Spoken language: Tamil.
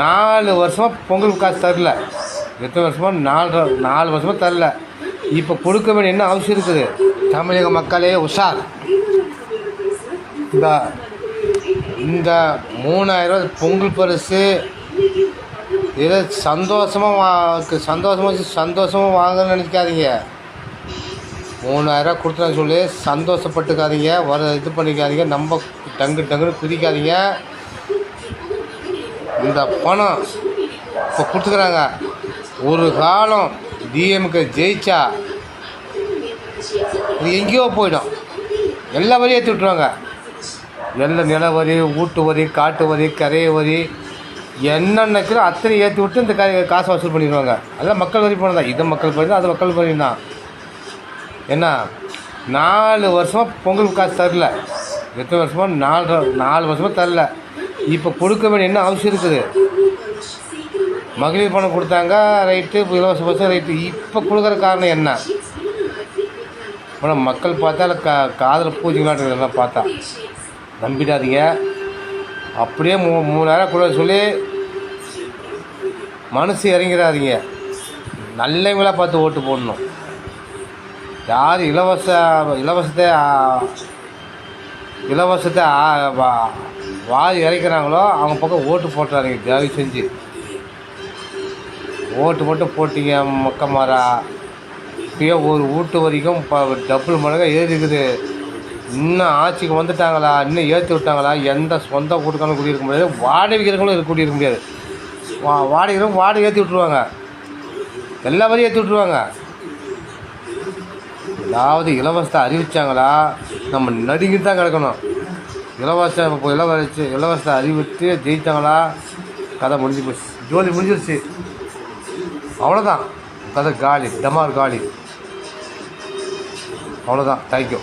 நாலு வருஷமாக பொங்கல் காசு தரல. எத்தனை வருஷமாக நாலு நாலு வருஷமாக தரல. இப்போ கொடுக்க வேண்டிய என்ன அவசியம் இருக்குது? தமிழக மக்களே உஷார். இந்த இந்த மூணாயிரம் பொங்கல் பரிசு இதை சந்தோஷமாக வா சந்தோஷமாக சந்தோஷமாக வாங்கன்னு நினைக்காதீங்க. மூணாயிரம் கொடுத்துன்னு சொல்லி சந்தோஷப்பட்டுக்காதீங்க. வர இது பண்ணிக்காதீங்க. நம்ம டங்கு டங்குன்னு குதிக்காதீங்க இந்த பணம் இப்போ கொடுத்துக்குறாங்க. ஒரு காலம் டிஎம்கே ஜெயிச்சா இது எங்கேயோ போயிடும். எல்லா வரியும் ஏற்றி விட்ருவாங்க நெல் நில வரி வீட்டு வரி காட்டு வரி கரைய வரி என்னென்னக்கிறோ அத்தனை ஏற்றி விட்டு இந்த கரை காசை வசூல் பண்ணிடுவாங்க. அதெல்லாம் மக்கள் வரி பணம் தான். இது மக்கள் வரி தான் அது மக்கள் வரி தான். என்ன நாலு வருஷமாக பொங்கல் காசு தரல. எத்தனை வருஷமாக நாலு நாலு வருஷமாக தரல. இப்போ கொடுக்க வேண்டிய என்ன அவசியம் இருக்குது? மகளிர் பணம் கொடுத்தாங்க ரைட்டு இப்போ இலவச பஸ் ரைட்டு இப்போ கொடுக்குற காரணம் என்ன? ஆனால் மக்கள் பார்த்தா இல்லை கா காதில் பூஜைங்களாட்டு பார்த்தா. நம்பிடாதீங்க. அப்படியே மூ மூணாயிரம் கூட சொல்லி மனசு இறங்கிடாதீங்க. நல்லவங்களாக பார்த்து ஓட்டு போடணும். யார் இலவச இலவசத்தை இலவசத்தை வாய் வாரி இறைக்கிறாங்களோ அவங்க பக்கம் ஓட்டு போட்டுறாங்க தயவு செஞ்சு. ஓட்டு மட்டும் போட்டீங்க மக்கமாரா இப்பயே ஒரு வீட்டு வரைக்கும் இப்போ டபுள் மடங்காக ஏறிக்குது இன்னும் ஆட்சிக்கு வந்துட்டாங்களா இன்னும் ஏற்றி விட்டாங்களா எந்த சொந்த வீட்டுக்காலும் குடியிருக்க முடியாது வாடகை இருக்க இது குடியிருக்க முடியாது. வா வாடகை வாடகை ஏற்றி விட்ருவாங்க எல்லா வரையும் ஏற்றி விட்ருவாங்க ஏதாவது இலவசத்தை அறிவிச்சாங்களா நம்ம நடுங்கிட்டு தான் கிடக்கணும். இலவச இப்போ இலவச அறிவித்து ஜெயித்தாங்களா கதை முடிஞ்சு போச்சு. ஜோலி முடிஞ்சிருச்சு. அவ்வளோதான் கதை காலி டமார் காலி. அவ்வளோதான் தேங்க்யூ